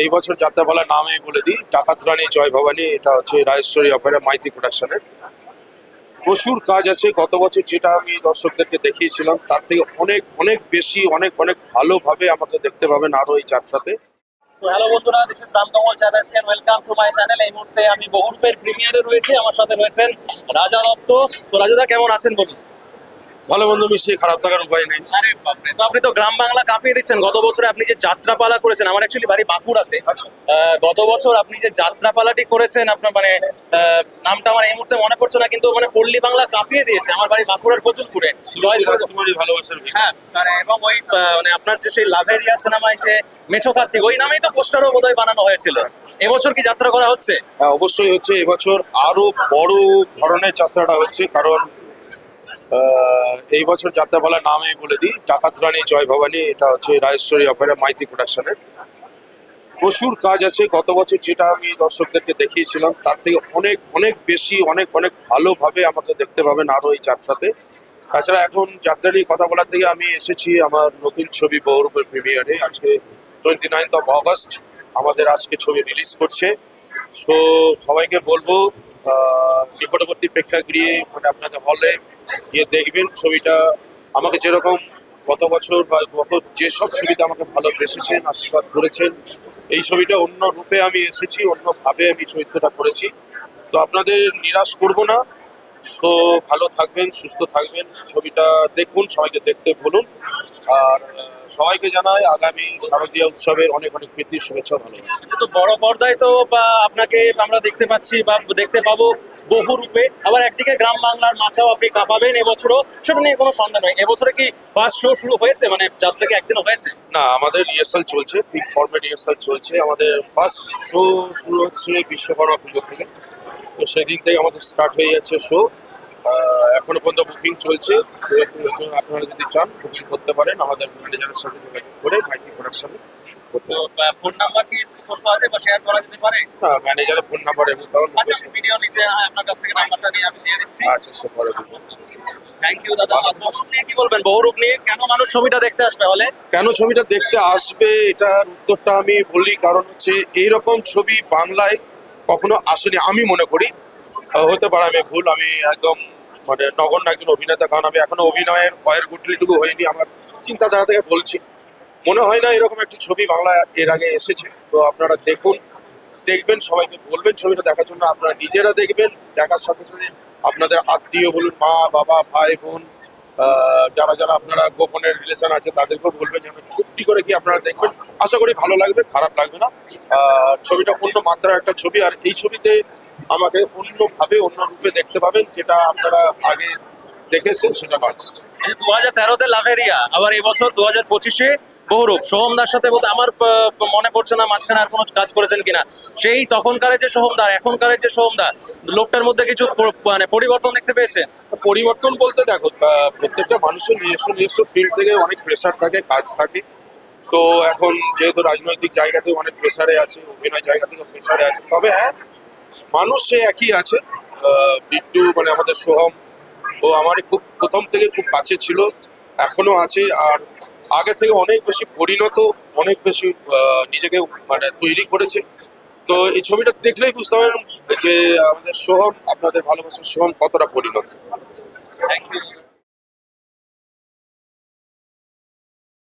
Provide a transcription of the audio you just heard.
এই বছর যাত্রাপালা নামে বলে দিই। ডাকাত জয় ভবানী, এটা হচ্ছে রাজেশ্বরী অপেরা মাইতি প্রোডাকশনের প্রচুর কাজ আছে। গত বছর যেটা আমি দর্শকদেরকে দেখিয়েছিলাম, তার থেকে অনেক অনেক বেশি, অনেক অনেক ভালোভাবে আমাকে দেখতে পাবেন আরও এই যাত্রাতে। আমার সাথে রয়েছেন রাজা দত্ত। তো রাজাদা, কেমন আছেন বলুন? ভালো বন্ধু মিশিয়ে খারাপ থাকার উপায় নেই। আরে বাপরে তো আপনি তো গ্রাম বাংলা কাঁপিয়ে দিচ্ছেন। গত বছর আপনি যে যাত্রাপালা করেছেন আমার অ্যাকচুয়ালি বাড়ি বাঁকুড়াতে। আচ্ছা। গত বছর আপনি যে যাত্রাপালাটি করেছেন আপনার মানে নামটা আমার এই মুহূর্তে মনে পড়ছে না কিন্তু মানে পল্লী বাংলা কাঁপিয়ে দিয়েছে। আমার বাড়ি বাঁকুড়ার কতুলপুরে জয় রাজকুমারী ভালোবাসার হ্যাঁ মানে এবং ওই মানে আপনার যে সেই লাভেরিয়া সিনেমায় সে মেছো কার্তিক ওই নামেই তো পোস্টারও বোধহয় বানানো হয়েছিল। এবছর কি যাত্রা করা হচ্ছে? হ্যাঁ অবশ্যই হচ্ছে। এবছর আরও বড় ধরনের যাত্রাটা হচ্ছে কারণ এই বছর যাত্রাপালা নামে বলে দিই। ডাকাত রানী, জয় ভবানী, এটা হচ্ছে রাজেশ্বরী অপেরা মাইতি প্রোডাকশনের প্রচুর কাজ আছে। গত বছর যেটা আমি দর্শকদেরকে দেখিয়েছিলাম, তার থেকে অনেক অনেক বেশি, অনেক অনেক ভালোভাবে আমাকে দেখতে পাবেন আরও এই যাত্রাতে। তাছাড়া এখন যাত্রা নিয়ে কথা বলার থেকে আমি এসেছি আমার নতুন ছবি বহুরূপের প্রিমিয়ারে আজকে টোয়েন্টি নাইনথ অফ অগস্ট আমাদের আজকে ছবি রিলিজ করছে। সো সবাইকে বলব নিকটবর্তী প্রেক্ষাগৃহে মানে আপনাদের হলে গিয়ে দেখবেন ছবিটা। আমাকে যেরকম গত বছর বা গত যেসব ছবিতে আমাকে ভালোবেসেছেন আশীর্বাদ করেছেন, এই ছবিটা অন্য রূপে আমি এসেছি অন্যভাবে আমি চরিত্রটা করেছি। তো আপনাদের নিরাশ করব না। সো ভালো থাকবেন, সুস্থ থাকবেন। ছবিটা দেখুন, সবাইকে দেখতে বলুন। আর সবাইকে জানাই আগামী শারদীয় উৎসবের অনেক অনেক প্রীতির শুভেচ্ছা ভালোবাসা। আচ্ছা, তো বড় পর্দায় তো বা আপনাকে আমরা দেখতে পাচ্ছি বা দেখতে পাবো বহু রূপে। আবার একদিকে গ্রাম বাংলার মাছাও আপনি কাঁপাবেন এবছরও। সেটা নিয়ে কোনো সন্দেহ নেই। এবছরে কি ফার্স্ট শো শুরু হয়েছে? মানে যাত্রা কি একদিনও হয়েছে? না আমাদের রিহার্সাল চলছে বিগ ফর্মেট রিহার্সাল চলছে। আমাদের ফার্স্ট শো শুরু হচ্ছে বিশ্বকর্মা পুজো থেকে তো সেদিন থেকে আমাদের স্টার্ট হয়ে যাচ্ছে শো এখনও পর্যন্ত বুকিং চলছে। আপনারা যদি চান বুকিং করতে পারেন। আমাদের ম্যানেজারের সাথে যোগাযোগ করে মাইকি প্রোডাকশনে ফোন নাম্বার কি আছে বা শেয়ার করা যেতে পারে? হ্যাঁ ম্যানেজারের ফোন নাম্বার এবং তাও আচ্ছা ভিডিও নিচে আপনার কাছ থেকে নাম্বারটা নিয়ে আমি দিয়ে দিচ্ছি। আচ্ছা সে পরে থ্যাংক ইউ দাদা। বহুরূপ নিয়ে কি বলবেন? বহুরূপ নিয়ে কেন মানুষ ছবিটা দেখতে আসবে হলে কেন ছবিটা দেখতে আসবে? এটার উত্তরটা আমি বলি কারণ হচ্ছে এইরকম ছবি বাংলায় কখনো আসেনি আমি মনে করি। হতে পারে, আমি ভুল, আমি একদম মানে নগণ্য একজন অভিনেতা, কারণ আমি এখনও অভিনয়ের কয়ের গুটলিটুকু হয়নি আমার চিন্তাধারা থেকে বলছি। মনে হয় না এরকম একটি ছবি বাংলা এর আগে এসেছে। তো আপনারা দেখুন, দেখবেন, সবাইকে বলবেন ছবিটা দেখার জন্য। আপনারা নিজেরা দেখবেন, দেখার সাথে সাথে আপনাদের আত্মীয় বলুন, মা, বাবা, ভাই, বোন যারা যারা আপনারা গোপনের রিলেশন আছে, তাদেরকেও বলবেন যেন চুক্তি করে কি আপনারা দেখবেন। আশা করি ভালো লাগবে, খারাপ লাগবে না। ছবিটা অন্য মাত্রার একটা ছবি, আর এই ছবিতে আমাকে অন্যভাবে অন্য রূপে দেখতে পাবেন যেটা আপনারা আগে দেখেছেন সেটা নয় দু হাজার তেরোতে লাভেরিয়া আবার এবছর দু হাজার পঁচিশে বহুরূপ। সোহমদার সাথে বলতে আমার মনে পড়ছে না মাঝখানে আর কোনো কাজ করেছেন কিনা। সেই তখনকারের যে সোহমদার এখনকারের যে সোহমদার লোকটার মধ্যে কিছু মানে পরিবর্তন দেখতে পেয়েছেন? পরিবর্তন বলতে দেখো প্রত্যেকটা মানুষের নিজস্ব নিজস্ব ফিল্ড থেকে অনেক প্রেশার থাকে কাজ থাকে। তো এখন যেহেতু রাজনৈতিক জায়গা থেকে অনেক প্রেশারে আছে অভিনয় জায়গা থেকে প্রেশারে আছে। তবে হ্যাঁ মানুষ সে একই আছে। বিট্টু মানে আমাদের সোহম, ও আমার খুব প্রথম থেকে খুব কাছে ছিল, এখনও আছে। আর আগে থেকে অনেক বেশি পরিণত, অনেক বেশি নিজেকে মানে তৈরি করেছে। তো এই ছবিটা দেখলেই বুঝতে পারেন যে আমাদের সোহম, আপনাদের ভালোবাসার সোহম কতটা পরিণত। Thank you